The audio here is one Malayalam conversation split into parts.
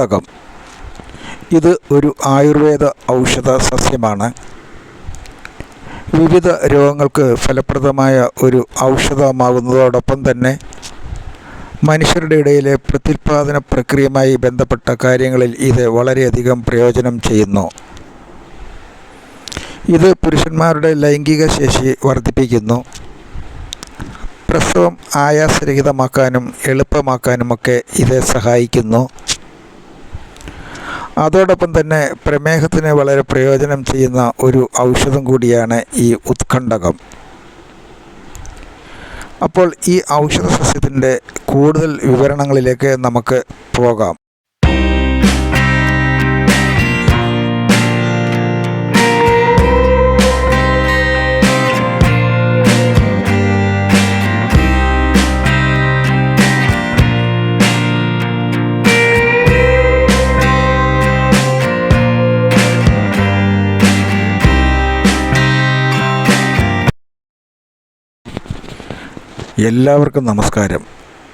ഉത്കണ്ഠകം ഇത് ഒരു ആയുർവേദ ഔഷധ സസ്യമാണ്. വിവിധ രോഗങ്ങൾക്ക് ഫലപ്രദമായ ഒരു ഔഷധമാകുന്നതോടൊപ്പം തന്നെ മനുഷ്യരുടെ ഇടയിലെ പ്രത്യുൽപാദന പ്രക്രിയയുമായി ബന്ധപ്പെട്ട കാര്യങ്ങളിൽ ഇത് വളരെയധികം പ്രയോജനം ചെയ്യുന്നു. ഇത് പുരുഷന്മാരുടെ ലൈംഗിക ശേഷി വർദ്ധിപ്പിക്കുന്നു. പ്രസവം ആയാസരഹിതമാക്കാനും എളുപ്പമാക്കാനുമൊക്കെ ഇത് സഹായിക്കുന്നു. അതോടൊപ്പം തന്നെ പ്രമേഹത്തിന് വളരെ പ്രയോജനം ചെയ്യുന്ന ഒരു ഔഷധം കൂടിയാണ് ഈ ഉത്കണ്ഠകം. അപ്പോൾ ഈ ഔഷധ സസ്യത്തിന്റെ കൂടുതൽ വിവരണങ്ങളിലേക്ക് നമുക്ക് പോകാം. എല്ലാവർക്കും നമസ്കാരം.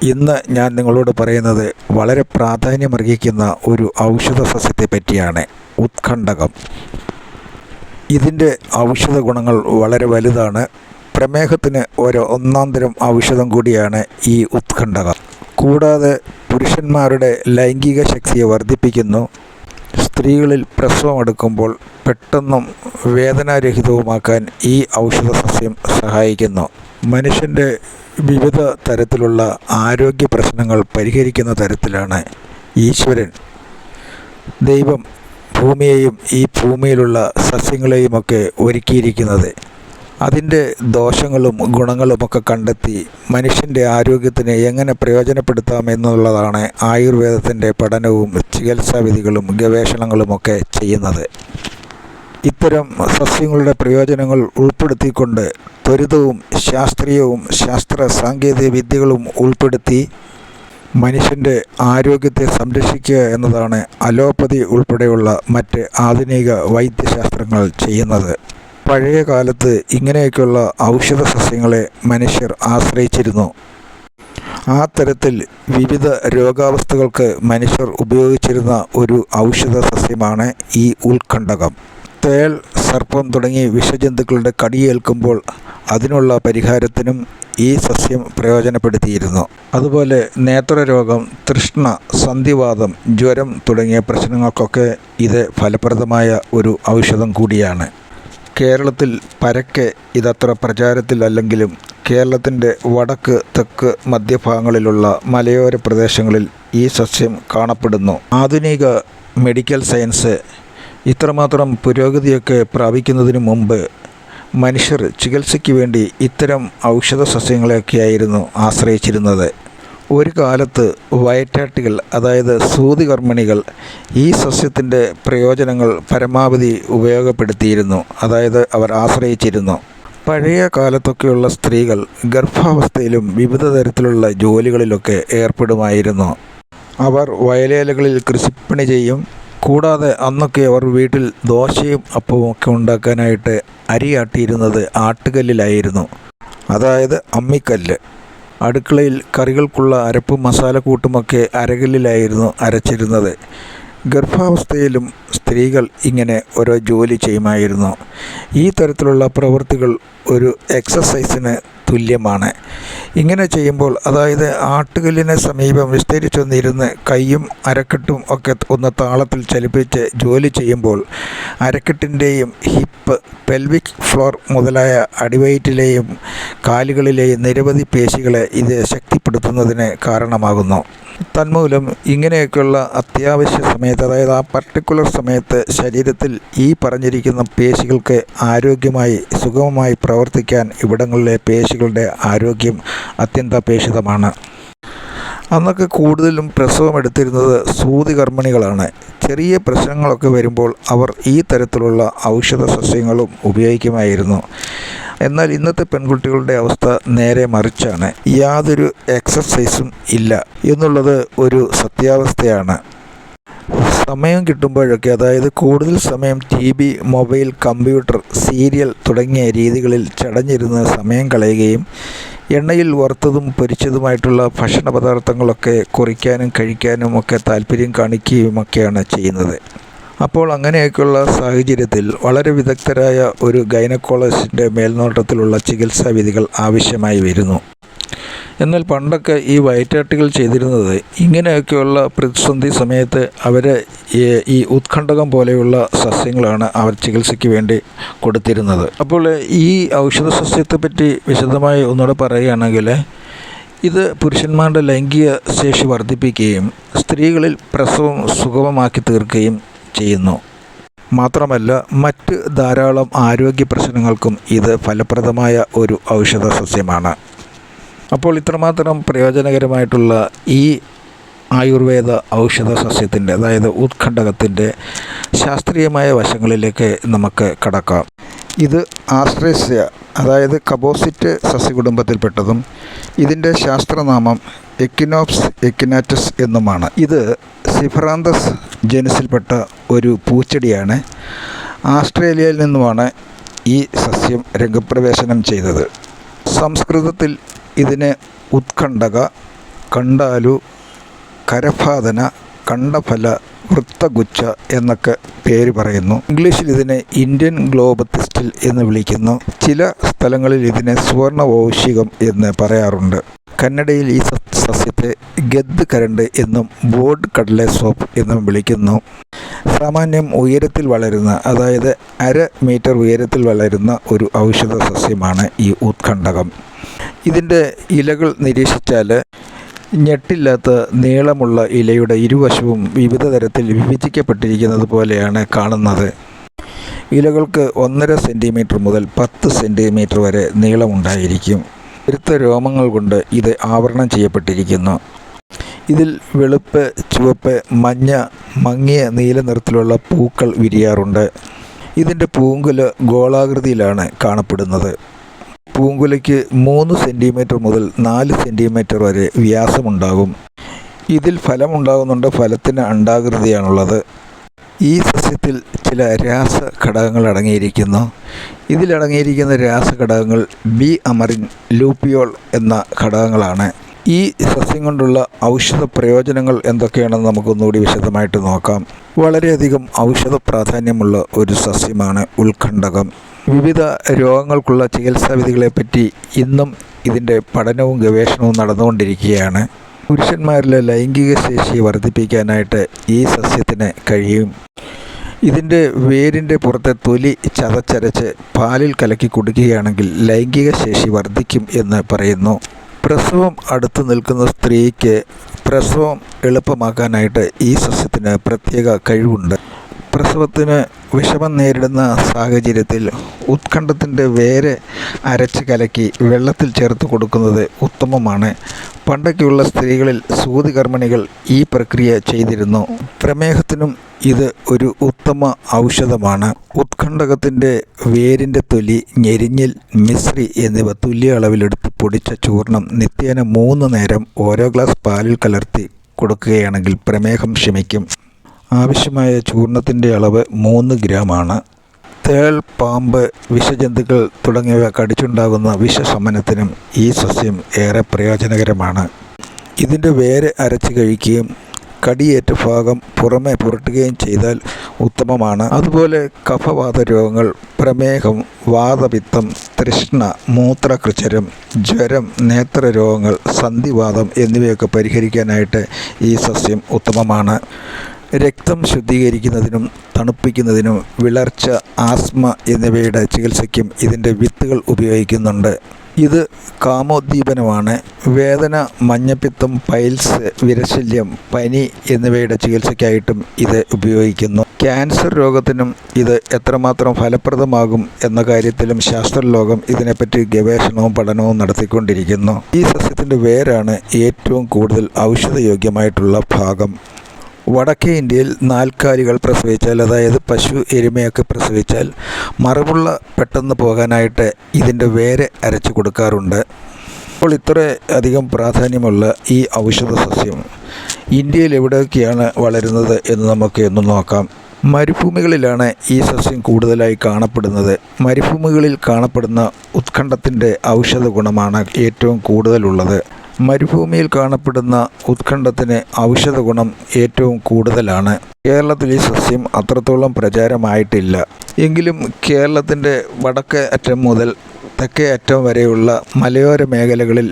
ഇന്ന് ഞാൻ നിങ്ങളോട് പറയുന്നത് വളരെ പ്രാധാന്യമർഹിക്കുന്ന ഒരു ഔഷധ സസ്യത്തെ പറ്റിയാണ് ഉത്കണ്ഠകം. ഇതിന്റെ ഔഷധ ഗുണങ്ങൾ വളരെ വലുതാണ്. പ്രമേഹത്തിന് ഒരു ഒന്നാം തരം ഔഷധം കൂടിയാണ് ഈ ഉത്കണ്ഠകം. കൂടാതെ പുരുഷന്മാരുടെ ലൈംഗിക ശക്തിയെ വർദ്ധിപ്പിക്കുന്നു. സ്ത്രീകളിൽ പ്രസവം എടുക്കുമ്പോൾ പെട്ടെന്നും വേദനാരഹിതവുമാക്കാൻ ഈ ഔഷധ സസ്യം സഹായിക്കുന്നു. മനുഷ്യന്റെ വിവിധ തരത്തിലുള്ള ആരോഗ്യ പ്രശ്നങ്ങൾ പരിഹരിക്കുന്ന തരത്തിലാണ് ഈശ്വരൻ. ദൈവം ഭൂമിയെയും ഈ ഭൂമിയിലുള്ള സസ്യങ്ങളെയുമൊക്കെ ഒരുക്കിയിരിക്കുന്നത്. അതിന്റെ ദോഷങ്ങളും ഗുണങ്ങളുമൊക്കെ കണ്ടെത്തി മനുഷ്യന്റെ ആരോഗ്യത്തിന് എങ്ങനെ പ്രയോജനപ്പെടുത്താം എന്നുള്ളതാണ് ആയുർവേദത്തിന്റെ പഠനവും ചികിത്സാവിധികളും ഗവേഷണങ്ങളുമൊക്കെ ചെയ്യുന്നത്. ഇത്തരം സസ്യങ്ങളുടെ പ്രയോജനങ്ങൾ ഉൾപ്പെടുത്തിക്കൊണ്ട് ത്വരിതവും ശാസ്ത്രീയവും ശാസ്ത്ര സാങ്കേതിക വിദ്യകളും ഉൾപ്പെടുത്തി മനുഷ്യന്റെ ആരോഗ്യത്തെ സംരക്ഷിക്കുക എന്നതാണ് അലോപ്പതി ഉൾപ്പെടെയുള്ള മറ്റ് ആധുനിക വൈദ്യശാസ്ത്രങ്ങൾ ചെയ്യുന്നത്. പഴയ കാലത്ത് ഇങ്ങനെയൊക്കെയുള്ള ഔഷധ സസ്യങ്ങളെ മനുഷ്യർ ആശ്രയിച്ചിരുന്നു. ആ തരത്തിൽ വിവിധ രോഗാവസ്ഥകൾക്ക് മനുഷ്യർ ഉപയോഗിച്ചിരുന്ന ഒരു ഔഷധ സസ്യമാണ് ഈ ഉത്കണ്ഠകം. തേൾ സർപ്പം തുടങ്ങി വിഷജന്തുക്കളുടെ കടിയേൽക്കുമ്പോൾ അതിനുള്ള പരിഹാരത്തിനും ഈ സസ്യം പ്രയോജനപ്പെടുത്തിയിരുന്നു. അതുപോലെ നേത്രരോഗം തൃഷ്ണ സന്ധിവാദം ജ്വരം തുടങ്ങിയ പ്രശ്നങ്ങൾക്കൊക്കെ ഇത് ഫലപ്രദമായ ഒരു ഔഷധം കൂടിയാണ്. കേരളത്തിൽ പരക്കെ ഇതത്ര പ്രചാരത്തിലല്ലെങ്കിലും കേരളത്തിന്റെ വടക്ക് തെക്ക് മധ്യഭാഗങ്ങളിലുള്ള മലയോര പ്രദേശങ്ങളിൽ ഈ സസ്യം കാണപ്പെടുന്നു. ആധുനിക മെഡിക്കൽ സയൻസ് ഇത്രമാത്രം പുരോഗതിയൊക്കെ പ്രാപിക്കുന്നതിന് മുമ്പ് മനുഷ്യർ ചികിത്സയ്ക്ക് വേണ്ടി ഇത്തരം ഔഷധ സസ്യങ്ങളെയൊക്കെയായിരുന്നു ആശ്രയിച്ചിരുന്നത്. ഒരു കാലത്ത് വയറ്റാട്ടികൾ അതായത് സൂതികർമ്മിണികൾ ഈ സസ്യത്തിന്റെ പ്രയോജനങ്ങൾ പരമാവധി ഉപയോഗപ്പെടുത്തിയിരുന്നു. അതായത് അവർ ആശ്രയിച്ചിരുന്നു. പഴയ കാലത്തൊക്കെയുള്ള സ്ത്രീകൾ ഗർഭാവസ്ഥയിലും വിവിധ തരത്തിലുള്ള ജോലികളിലൊക്കെ ഏർപ്പെടുമായിരുന്നു. അവർ വയലേലകളിൽ കൃഷിപ്പണി ചെയ്യും കൂടാതെ അന്നൊക്കെ അവർ വീട്ടിൽ ദോശയും അപ്പവും ഒക്കെ ഉണ്ടാക്കാനായിട്ട് അരിയാട്ടിയിരുന്നത് ആട്ടുകല്ലിലായിരുന്നു. അതായത് അമ്മിക്കല്ല്. അടുക്കളയിൽ കറികൾക്കുള്ള അരപ്പും മസാലക്കൂട്ടുമൊക്കെ അരകല്ലിലായിരുന്നു അരച്ചിരുന്നത്. ഗർഭാവസ്ഥയിലും സ്ത്രീകൾ ഇങ്ങനെ ഓരോ ജോലി ചെയ്യുമായിരുന്നു. ഈ തരത്തിലുള്ള പ്രവൃത്തികൾ ഒരു എക്സസൈസിന് തുല്യമാണ്. ഇങ്ങനെ ചെയ്യുമ്പോൾ അതായത് ആട്ടുകല്ലിനെ സമീപം വിസ്തരിച്ചൊന്നിരുന്ന് കൈയും അരക്കെട്ടും ഒക്കെ ഒന്ന് താളത്തിൽ ചലിപ്പിച്ച് ജോലി ചെയ്യുമ്പോൾ അരക്കെട്ടിന്റെയും ഹിപ്പ് പെൽവിക് ഫ്ലോർ മുതലായ അടിവയറ്റിലെയും കാലുകളിലെയും നിരവധി പേശികളെ ഇത് ശക്തിപ്പെടുത്തുന്നതിന് കാരണമാകുന്നു. തന്മൂലം ഇങ്ങനെയൊക്കെയുള്ള അത്യാവശ്യ സമയത്ത് അതായത് ആ പർട്ടിക്കുലർ സമയത്ത് ശരീരത്തിൽ ഈ പറഞ്ഞിരിക്കുന്ന പേശികൾക്ക് ആരോഗ്യമായി സുഗമമായി പ്രവർത്തിക്കാൻ ഇവിടങ്ങളിലെ പേശികളുടെ ആരോഗ്യം അത്യന്താപേക്ഷിതമാണ്. അന്നൊക്കെ കൂടുതലും പ്രസവം എടുത്തിരുന്നത് സൂതി കർമ്മിണികളാണ്. ചെറിയ പ്രശ്നങ്ങളൊക്കെ വരുമ്പോൾ അവർ ഈ തരത്തിലുള്ള ഔഷധ സസ്യങ്ങളും ഉപയോഗിക്കുമായിരുന്നു. എന്നാൽ ഇന്നത്തെ പെൺകുട്ടികളുടെ അവസ്ഥ നേരെ മറിച്ചാണ്. യാതൊരു എക്സസൈസും ഇല്ല എന്നുള്ളത് ഒരു സത്യാവസ്ഥയാണ്. സമയം കിട്ടുമ്പോഴൊക്കെ അതായത് കൂടുതൽ സമയം T V mobile computer serial തുടങ്ങിയ രീതികളിൽ ചടഞ്ഞിരുന്ന് സമയം കളയുകയും എണ്ണയിൽ വറുത്തതും പൊരിച്ചതുമായിട്ടുള്ള ഭക്ഷണ പദാർത്ഥങ്ങളൊക്കെ കുറിക്കാനും കഴിക്കാനും ഒക്കെ താല്പര്യം കാണിക്കുകയുമൊക്കെയാണ് ചെയ്യുന്നത്. അപ്പോൾ അങ്ങനെയൊക്കെയുള്ള സാഹചര്യത്തിൽ വളരെ വിദഗ്ധരായ ഒരു ഗൈനക്കോളജിസ്റ്റിന്റെ മേൽനോട്ടത്തിലുള്ള ചികിത്സാവിധികൾ ആവശ്യമായി വരുന്നു. എന്നാൽ പണ്ടൊക്കെ ഈ വയറ്റാട്ടികൾ ചെയ്തിരുന്നത് ഇങ്ങനെയൊക്കെയുള്ള പ്രതിസന്ധി സമയത്ത് അവർ ഈ ഉത്കണ്ഠകം പോലെയുള്ള സസ്യങ്ങളാണ് അവർ ചികിത്സയ്ക്ക് വേണ്ടി കൊടുത്തിരുന്നത്. അപ്പോൾ ഈ ഔഷധ സസ്യത്തെപ്പറ്റി വിശദമായി ഒന്നുകൂടെ പറയുകയാണെങ്കിൽ ഇത് പുരുഷന്മാരുടെ ലൈംഗിക ശേഷി വർദ്ധിപ്പിക്കുകയും സ്ത്രീകളിൽ പ്രസവം സുഗമമാക്കി തീർക്കുകയും ചെയ്യുന്നു. മാത്രമല്ല മറ്റ് ധാരാളം ആരോഗ്യ പ്രശ്നങ്ങൾക്കും ഇത് ഫലപ്രദമായ ഒരു ഔഷധ സസ്യമാണ്. അപ്പോൾ ഇത്രമാത്രം പ്രയോജനകരമായിട്ടുള്ള ഈ ആയുർവേദ ഔഷധ സസ്യത്തിന്റെ അതായത് ഉത്കണ്ഠകത്തിന്റെ ശാസ്ത്രീയമായ വശങ്ങളിലേക്ക് നമുക്ക് കടക്കാം. ഇത് ആസ്ട്രേസ്യ അതായത് കബോസിറ്റ് സസ്യകുടുംബത്തിൽപ്പെട്ടതും ഇതിന്റെ ശാസ്ത്രനാമം എക്കിനോപ്സ് എക്കിനാറ്റസ് എന്നുമാണ്. ഇത് സിഫറാന്തസ് ജനുസിൽപ്പെട്ട ഒരു പൂച്ചെടിയാണ്. ആസ്ട്രേലിയയിൽ നിന്നുമാണ് ഈ സസ്യം രംഗപ്രവേശനം ചെയ്തത്. സംസ്കൃതത്തിൽ ഇതിന് ഉത്കണ്ഠക കണ്ടാലു കരഫാദന കണ്ടഫല വൃത്തഗുച്ഛ എന്നൊക്കെ പേര് പറയുന്നു. ഇംഗ്ലീഷിൽ ഇതിനെ ഇന്ത്യൻ ഗ്ലോബത്തിസ്റ്റിൽ എന്ന് വിളിക്കുന്നു. ചില സ്ഥലങ്ങളിൽ ഇതിനെ സുവർണ വൗഷികം എന്ന് പറയാറുണ്ട്. കന്നഡയിൽ ഈ സസ്യത്തെ ഗദ് കരണ്ട് എന്നും ബോർഡ് കടലെ സോപ്പ് എന്നും വിളിക്കുന്നു. സാമാന്യം ഉയരത്തിൽ വളരുന്ന അതായത് അര മീറ്റർ ഉയരത്തിൽ വളരുന്ന ഒരു ഔഷധ സസ്യമാണ് ഈ ഉത്കണ്ഠകം. ഇതിന്റെ ഇലകൾ നിരീക്ഷിച്ചാൽ ഞെട്ടില്ലാത്ത നീളമുള്ള ഇലയുടെ ഇരുവശവും വിവിധ തരത്തിൽ വിഭജിക്കപ്പെട്ടിരിക്കുന്നത് പോലെയാണ് കാണുന്നത്. ഇലകൾക്ക് ഒന്നര സെന്റിമീറ്റർ മുതൽ പത്ത് സെന്റിമീറ്റർ വരെ നീളമുണ്ടായിരിക്കും. പെരുത്ത രോമങ്ങൾ കൊണ്ട് ഇത് ആവരണം ചെയ്യപ്പെട്ടിരിക്കുന്നു. ഇതിൽ വെളുപ്പ് ചുവപ്പ് മഞ്ഞ മങ്ങിയ നീല നിറത്തിലുള്ള പൂക്കൾ വിരിയാറുണ്ട്. ഇതിന്റെ പൂങ്കുല ഗോളാകൃതിയിലാണ് കാണപ്പെടുന്നത്. പൂങ്കുലയ്ക്ക് മൂന്ന് സെന്റിമീറ്റർ മുതൽ നാല് സെന്റിമീറ്റർ വരെ വ്യാസമുണ്ടാകും. ഇതിൽ ഫലമുണ്ടാകുന്നുണ്ട് ഫലത്തിന് അണ്ടാകൃതിയാണുള്ളത് ഈ സസ്യത്തിൽ ചില രാസ ഘടകങ്ങൾ അടങ്ങിയിരിക്കുന്നു ഇതിലടങ്ങിയിരിക്കുന്ന രാസഘടകങ്ങൾ ബി അമറിൻ ലൂപ്പിയോൾ എന്ന ഘടകങ്ങളാണ്. ഈ സസ്യം കൊണ്ടുള്ള ഔഷധ പ്രയോജനങ്ങൾ എന്തൊക്കെയാണെന്ന് നമുക്കൊന്നുകൂടി വിശദമായിട്ട് നോക്കാം. വളരെയധികം ഔഷധ പ്രാധാന്യമുള്ള ഒരു സസ്യമാണ് ഉത്കണ്ഠകം. വിവിധ രോഗങ്ങൾക്കുള്ള ചികിത്സാ വിധികളെപ്പറ്റി ഇന്നും ഇതിന്റെ പഠനവും ഗവേഷണവും നടന്നുകൊണ്ടിരിക്കുകയാണ്. പുരുഷന്മാരിലെ ലൈംഗിക ശേഷി വർദ്ധിപ്പിക്കാനായിട്ട് ഈ സസ്യത്തിന് കഴിയും. ഇതിന്റെ വേരിന്റെ പുറത്തെ തൊലി ചതച്ചരച്ച് പാലിൽ കലക്കി കുടിക്കുകയാണെങ്കിൽ ലൈംഗിക ശേഷി വർദ്ധിക്കും എന്ന് പറയുന്നു. പ്രസവം അടുത്ത് നിൽക്കുന്ന സ്ത്രീക്ക് പ്രസവം എളുപ്പമാക്കാനായിട്ട് ഈ സസ്യത്തിന് പ്രത്യേക കഴിവുണ്ട്. പ്രസവത്തിന് വിഷമം നേരിടുന്ന സാഹചര്യത്തിൽ ഉത്കണ്ഠത്തിന്റെ വേര് അരച്ച് കലക്കി വെള്ളത്തിൽ ചേർത്ത് കൊടുക്കുന്നത് ഉത്തമമാണ്. പണ്ടൊക്കെയുള്ള സ്ത്രീകളിൽ സൂതി കർമ്മിണികൾ ഈ പ്രക്രിയ ചെയ്തിരുന്നു. പ്രമേഹത്തിനും ഇത് ഒരു ഉത്തമ ഔഷധമാണ്. ഉത്കണ്ഠകത്തിന്റെ വേരിന്റെ തൊലി ഞെരിഞ്ഞിൽ മിശ്രി എന്നിവ തുല്യ അളവിലെടുത്ത് പൊടിച്ച ചൂർണം നിത്യേന മൂന്ന് നേരം ഓരോ ഗ്ലാസ് പാലിൽ കലർത്തി കൊടുക്കുകയാണെങ്കിൽ പ്രമേഹം ക്ഷമിക്കും ആവശ്യമായ ചൂർണത്തിന്റെ അളവ് മൂന്ന് ഗ്രാമാണ്. തേൾ പാമ്പ് വിഷജന്തുക്കൾ തുടങ്ങിയവ കടിച്ചുണ്ടാകുന്ന വിഷശമനത്തിനും ഈ സസ്യം ഏറെ പ്രയോജനകരമാണ്. ഇതിന്റെ വേര് അരച്ച് കഴിക്കുകയും കടിയേറ്റ ഭാഗം പുറമെ പുരട്ടുകയും ചെയ്താൽ ഉത്തമമാണ്. അതുപോലെ കഫവാത രോഗങ്ങൾ പ്രമേഹം വാതപിത്തം തൃഷ്ണ മൂത്രകൃചരം ജ്വരം നേത്രരോഗങ്ങൾ സന്ധിവാദം എന്നിവയൊക്കെ പരിഹരിക്കാനായിട്ട് ഈ സസ്യം ഉത്തമമാണ്. രക്തം ശുദ്ധീകരിക്കുന്നതിനും തണുപ്പിക്കുന്നതിനും വിളർച്ച ആസ്മ എന്നിവയുടെ ചികിത്സയ്ക്കും ഇതിന്റെ വിത്തുകൾ ഉപയോഗിക്കുന്നുണ്ട്. ഇത് കാമോദ്ദീപനമാണ്. വേദന മഞ്ഞപ്പിത്തം പൈൽസ് വിരശല്യം പനി എന്നിവയുടെ ചികിത്സയ്ക്കായിട്ടും ഇത് ഉപയോഗിക്കുന്നു. ക്യാൻസർ രോഗത്തിനും ഇത് എത്രമാത്രം ഫലപ്രദമാകും എന്ന കാര്യത്തിലും ശാസ്ത്രലോകം ഇതിനെപ്പറ്റി ഗവേഷണവും പഠനവും നടത്തിക്കൊണ്ടിരിക്കുന്നു. ഈ സസ്യത്തിന്റെ വേരാണ് ഏറ്റവും കൂടുതൽ ഔഷധയോഗ്യമായിട്ടുള്ള ഭാഗം. വടക്കേ ഇന്ത്യയിൽ നാൽക്കാലികൾ പ്രസവിച്ചാൽ അതായത് പശു എരുമയൊക്കെ പ്രസവിച്ചാൽ മറവുള്ള പെട്ടെന്ന് പോകാനായിട്ട് ഇതിന്റെ വേര് അരച്ചു കൊടുക്കാറുണ്ട്. അപ്പോൾ ഇത്ര അധികം പ്രാധാന്യമുള്ള ഈ ഔഷധ സസ്യം ഇന്ത്യയിൽ എവിടെയൊക്കെയാണ് വളരുന്നത് എന്ന് നമുക്ക് ഒന്ന് നോക്കാം. മരുഭൂമികളിലാണ് ഈ സസ്യം കൂടുതലായി കാണപ്പെടുന്നത്. മരുഭൂമികളിൽ കാണപ്പെടുന്ന ഉത്കണ്ഠത്തിന്റെ ഔഷധ ഗുണമാണ് ഏറ്റവും കൂടുതലുള്ളത്. മരുഭൂമിയിൽ കാണപ്പെടുന്ന ഉത്കണ്ഠത്തിന് ഔഷധ ഗുണം ഏറ്റവും കൂടുതലാണ്. കേരളത്തിൽ ഈ സസ്യം അത്രത്തോളം പ്രചാരമായിട്ടില്ല. എങ്കിലും കേരളത്തിന്റെ വടക്കേ അറ്റം മുതൽ തെക്കേ അറ്റം വരെയുള്ള മലയോര മേഖലകളിൽ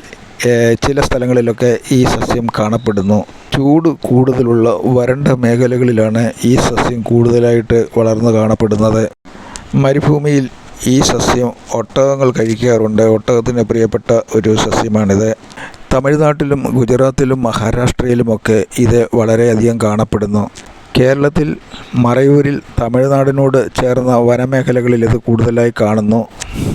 ചില സ്ഥലങ്ങളിലൊക്കെ ഈ സസ്യം കാണപ്പെടുന്നു. ചൂട് കൂടുതലുള്ള വരണ്ട മേഖലകളിലാണ് ഈ സസ്യം കൂടുതലായിട്ട് വളർന്നു കാണപ്പെടുന്നത്. മരുഭൂമിയിൽ ഈ സസ്യം ഒട്ടകങ്ങൾ കഴിക്കാറുണ്ട്. ഒട്ടകത്തിന് പ്രിയപ്പെട്ട ഒരു സസ്യമാണിത്. തമിഴ്നാട്ടിലും ഗുജറാത്തിലും മഹാരാഷ്ട്രയിലുമൊക്കെ ഇത് വളരെയധികം കാണപ്പെടുന്നു. കേരളത്തിൽ മറയൂരിൽ തമിഴ്നാടിനോട് ചേർന്ന വനമേഖലകളിൽ ഇത് കൂടുതലായി കാണുന്നു.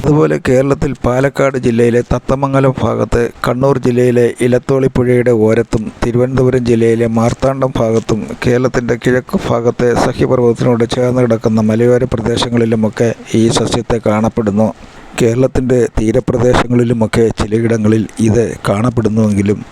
അതുപോലെ കേരളത്തിൽ പാലക്കാട് ജില്ലയിലെ തത്തമംഗലം ഭാഗത്ത് കണ്ണൂർ ജില്ലയിലെ ഇലത്തോളി പുഴയുടെ ഓരത്തും തിരുവനന്തപുരം ജില്ലയിലെ മാർത്താണ്ഡം ഭാഗത്തും കേരളത്തിന്റെ കിഴക്ക് ഭാഗത്തെ സഹ്യപർവതത്തിനോട് ചേർന്ന് കിടക്കുന്ന മലയോര പ്രദേശങ്ങളിലുമൊക്കെ ഈ സസ്യത്തെ കാണപ്പെടുന്നു. കേരളത്തിന്റെ തീരപ്രദേശങ്ങളിലുമൊക്കെ ചിലയിടങ്ങളിൽ ഇത് കാണപ്പെടുന്നുവെങ്കിലും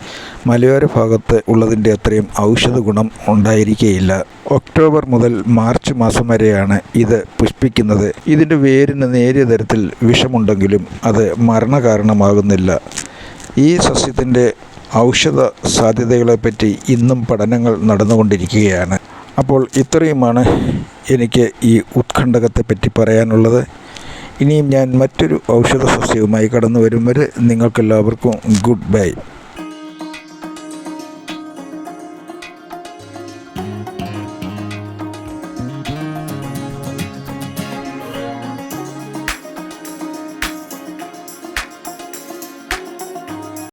മലയോര ഭാഗത്ത് ഉള്ളതിന്റെ അത്രയും ഔഷധ ഗുണം ഉണ്ടായിരിക്കുകയില്ല ഒക്ടോബർ മുതൽ മാർച്ച് മാസം വരെയാണ് ഇത് പുഷ്പിക്കുന്നത്. ഇതിന്റെ വേരിന് നേരിയ തരത്തിൽ വിഷമുണ്ടെങ്കിലും അത് മരണകാരണമാകുന്നില്ല. ഈ സസ്യത്തിന്റെ ഔഷധ സാധ്യതകളെപ്പറ്റി ഇന്നും പഠനങ്ങൾ നടന്നുകൊണ്ടിരിക്കുകയാണ്. അപ്പോൾ ഇത്രയുമാണ് എനിക്ക് ഈ ഉത്കണ്ഠകത്തെപ്പറ്റി പറയാനുള്ളത്. ഇനിയും ഞാൻ മറ്റൊരു ഔഷധ സസ്യവുമായി കടന്നു വരും വരെ നിങ്ങൾക്കെല്ലാവർക്കും ഗുഡ് ബൈ.